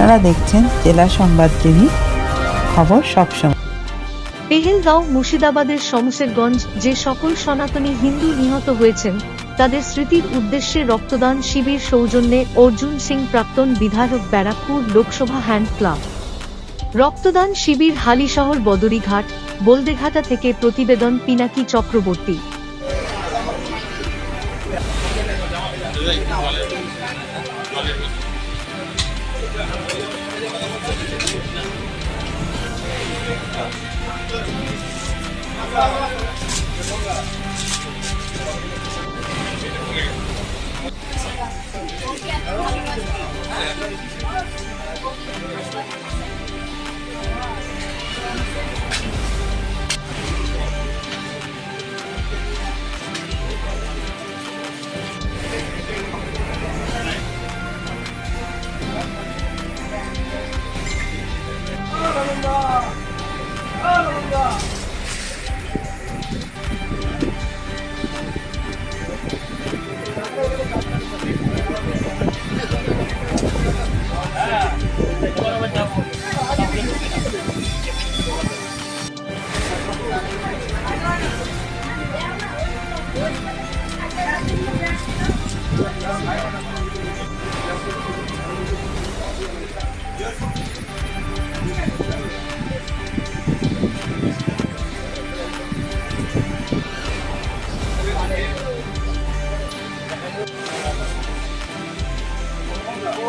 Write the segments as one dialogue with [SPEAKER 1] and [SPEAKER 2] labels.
[SPEAKER 1] আপনারা দেখছেন জেলা সংবাদ টিভি। খবর সবসময়।
[SPEAKER 2] পেহেলগাঁও মুর্শিদাবাদের শমশেরগঞ্জ যে সকল সনাতনী হিন্দু নিহত হয়েছেন, তাদের স্মৃতির উদ্দেশ্যে রক্তদান শিবির সৌজন্যে অর্জুন সিং প্রাক্তন বিধায়ক ব্যারাকপুর লোকসভা হ্যান্ড ক্লাব। রক্তদান শিবির হালিশহর বদরীঘাট, বলদেঘাটা থেকে প্রতিবেদন পিনাকি চক্রবর্তী।
[SPEAKER 3] Thank you.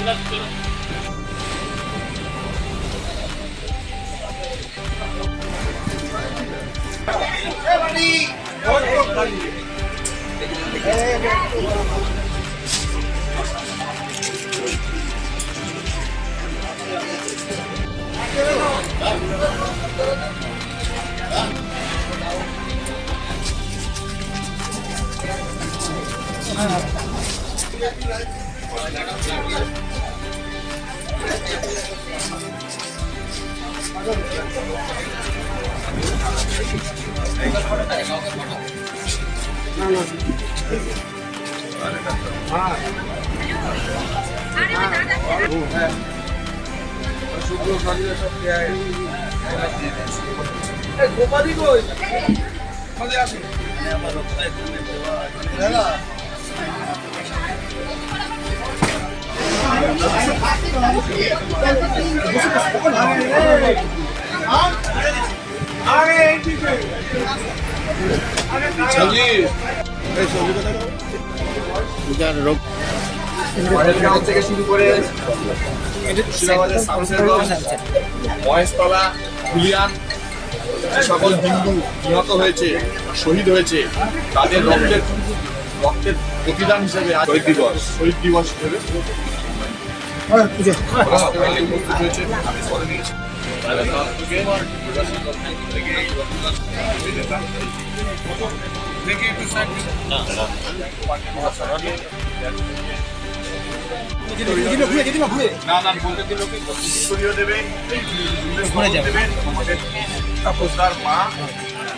[SPEAKER 3] তোমার তোমার হাত না হয় না
[SPEAKER 4] পহেলগাঁও থেকে শুরু করে মহেশতলা সকল হিন্দু নিহত হয়েছে শহীদ হয়েছে তাদের রক্তের রক্তের প্রতিদান হিসেবে শহীদ দিবস শহীদ দিবস হিসেবে ঘুরে যাবে আমাদের তাপসদার মা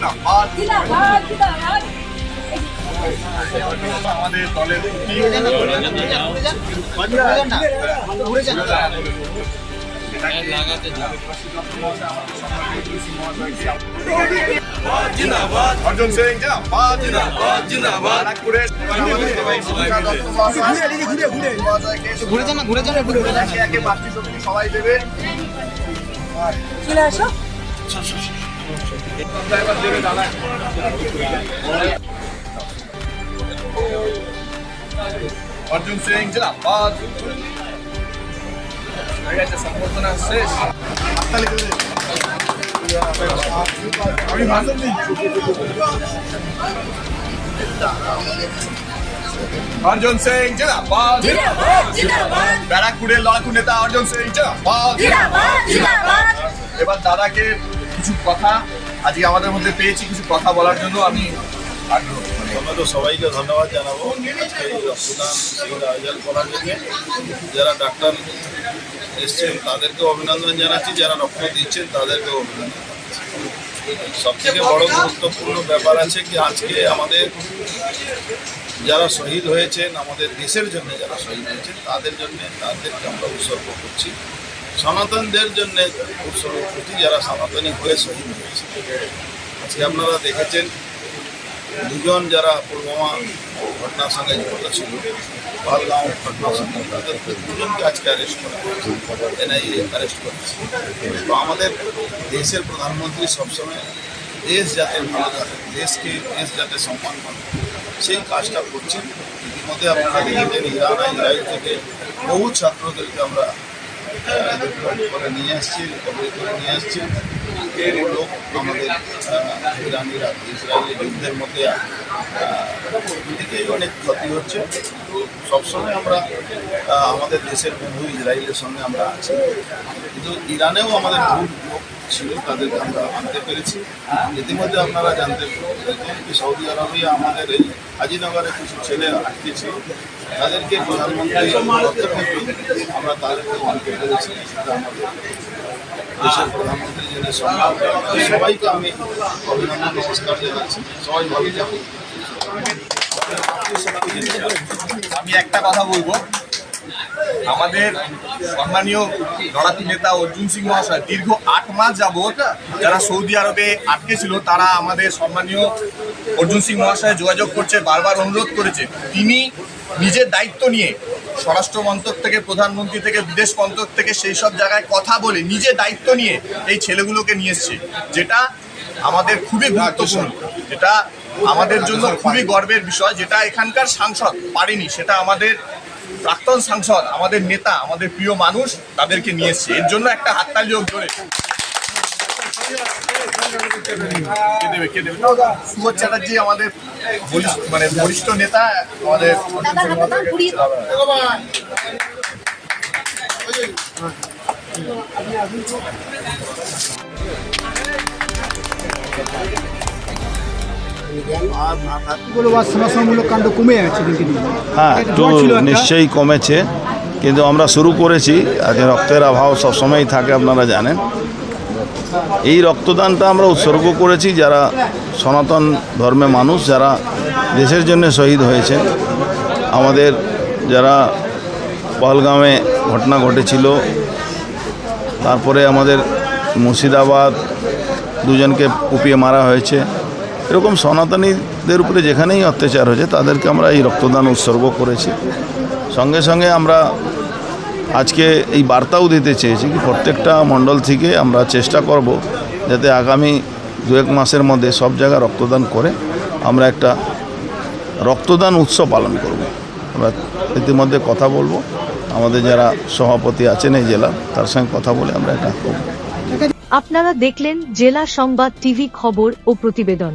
[SPEAKER 5] জিন্দাবাদ। জিন্দাবাদ
[SPEAKER 4] জিন্দাবাদ নাগপুরে ঘুরে যান ঘুরে যান ঘুরে সবাই দেবে
[SPEAKER 5] চলে আসো
[SPEAKER 4] অর্জুন সিং জিন্দাবাদ। হয়ে গেছে সম্বর্ধনা শেষ। আমি ভাষণ অর্জুন সিং জিন্দাবাদ। ব্যারাকপুরের লড়াকু নেতা অর্জুন সিং জিন্দাবাদ। এবার দাদাকে কিছু কথা আজকে আমাদের মধ্যে পেয়েছি কিছু কথা বলার জন্য আমি আগ্রহ।
[SPEAKER 6] সবাইকে ধন্যবাদ জানাব আজকে এই রক্তদান শিবির আয়োজন করার জন্য। যারা ডাক্তার এসছেন, তাদেরকেও অভিনন্দন জানাচ্ছি। যারা রক্ত দিচ্ছেন, তাদেরকেও অভিনন্দন সব থেকে বড় গুরুত্বপূর্ণ ব্যাপার আছে কি, আজকে আমাদের যারা শহীদ হয়েছেন, আমাদের দেশের জন্য যারা শহীদ হয়েছেন, তাদের জন্য তাদেরকে আমরা উৎসর্গ করছি। সনাতনদের জন্য করছি যারা সনাতনী হয়ে শহীদ হয়েছে, আজকে আপনারা দেখেছেন, দুজন যারা পুলওয়ামা ঘটনার সঙ্গে যুক্ত ছিল, পালগাঁও ঘটনার সঙ্গে তাদেরকে দুজনকে আজকে অ্যারেস্ট করা এনআইএ অ্যারেস্ট করেছে তো আমাদের দেশের প্রধানমন্ত্রী সবসময় দেশ যাতে ভালো থাকে, দেশকে দেশ যাতে সম্মান করে, সেই কাজটা করছেন। ইতিমধ্যে আপনারা দেখেছেন, ইরান, ইসরায়েল থেকে বহু ছাত্রদেরকে আমরা করে নিয়ে আসছেন রিকভারি করে নিয়ে আসছেন এর লোক আমাদের ইরানিরা, ইসরায়েলি যুদ্ধের মধ্যে দিকেই অনেক ক্ষতি হচ্ছে। সবসময় আমরা আমাদের দেশের বন্ধু ইসরায়েলের সঙ্গে আমরা আছি। কিন্তু ইরানেও আমাদের লোক ছিল তাদেরকে আমরা আনতে পেরেছি। ইতিমধ্যে আপনারা জানতে পেরেছেন কি সৌদি আরবে আমাদের এই হাজিনগরে কিছু ছেলে আটকে ছিল। তাদেরকে প্রধানমন্ত্রী আমরা তাদেরকে আনতে পেরেছি দেশের প্রধানমন্ত্রী যিনি সম্মান সবাইকে আমি অভিনন্দন নমস্কার জানাচ্ছি। সবাই ভালো যাবে
[SPEAKER 4] আমি একটা কথা বলব। আমাদের সম্মানীয় লড়াকু নেতা অর্জুন সিং মহাশয়, দীর্ঘ আট মাস যাবৎ যারা সৌদি আরবে আটকে ছিল, তারা আমাদের সম্মানীয় অর্জুন সিং মহাশয় যোগাযোগ করছে, বারবার অনুরোধ করেছে। তিনি নিজের দায়িত্ব নিয়ে স্বরাষ্ট্র মন্ত্রক থেকে, প্রধানমন্ত্রী থেকে, বিদেশ মন্ত্রক থেকে সেই সব জায়গায় কথা বলে নিজে দায়িত্ব নিয়ে এই ছেলেগুলোকে নিয়ে এসছে, যেটা আমাদের খুবই গুরুত্বপূর্ণ। এটা আমাদের জন্য খুবই গর্বের বিষয়, যেটা এখানকার সাংসদ পারেনি, সেটা আমাদের প্রাক্তন সাংসদ আমাদের নেতা আমাদের প্রিয় মানুষ তাদেরকে নিয়ে এসছে এর জন্য একটা হাততালি কে দেবে সুবোধ চ্যাটার্জি আমাদের মানে বরিষ্ঠ নেতা আমাদের
[SPEAKER 7] কাণ্ড কমে যাচ্ছে
[SPEAKER 6] হ্যাঁ একটু। নিশ্চয়ই কমেছে কিন্তু আমরা শুরু করেছি আজকে রক্তের অভাব সবসময়ই থাকে আপনারা জানেন। এই রক্তদানটা আমরা উৎসর্গ করেছি যারা সনাতন ধর্মের মানুষ যারা দেশের জন্য শহীদ হয়েছে আমাদের যারা পহলগামে ঘটনা ঘটেছিল তারপরে আমাদের মুর্শিদাবাদ দুজনকে কুপিয়ে মারা হয়েছে। এরকম সনাতনীদের উপরে যেখানেই অত্যাচার হয়েছে, তাদেরকে আমরা এই রক্তদান উৎসর্গ করেছি। সঙ্গে সঙ্গে আমরা আজকে এই বার্তাও দিতে চেয়েছি কি প্রত্যেকটা মণ্ডল থেকে আমরা চেষ্টা করব যাতে আগামী দু এক মাসের মধ্যে সব জায়গায় রক্তদান করে আমরা একটা রক্তদান উৎসব পালন করব। আমরা ইতিমধ্যে কথা বলব। আমাদের যারা সভাপতি আছেন এই জেলা, তার সঙ্গে কথা বলে আমরা এটা করব।
[SPEAKER 2] আপনারা দেখলেন জেলা সংবাদ টিভি খবর ও প্রতিবেদন।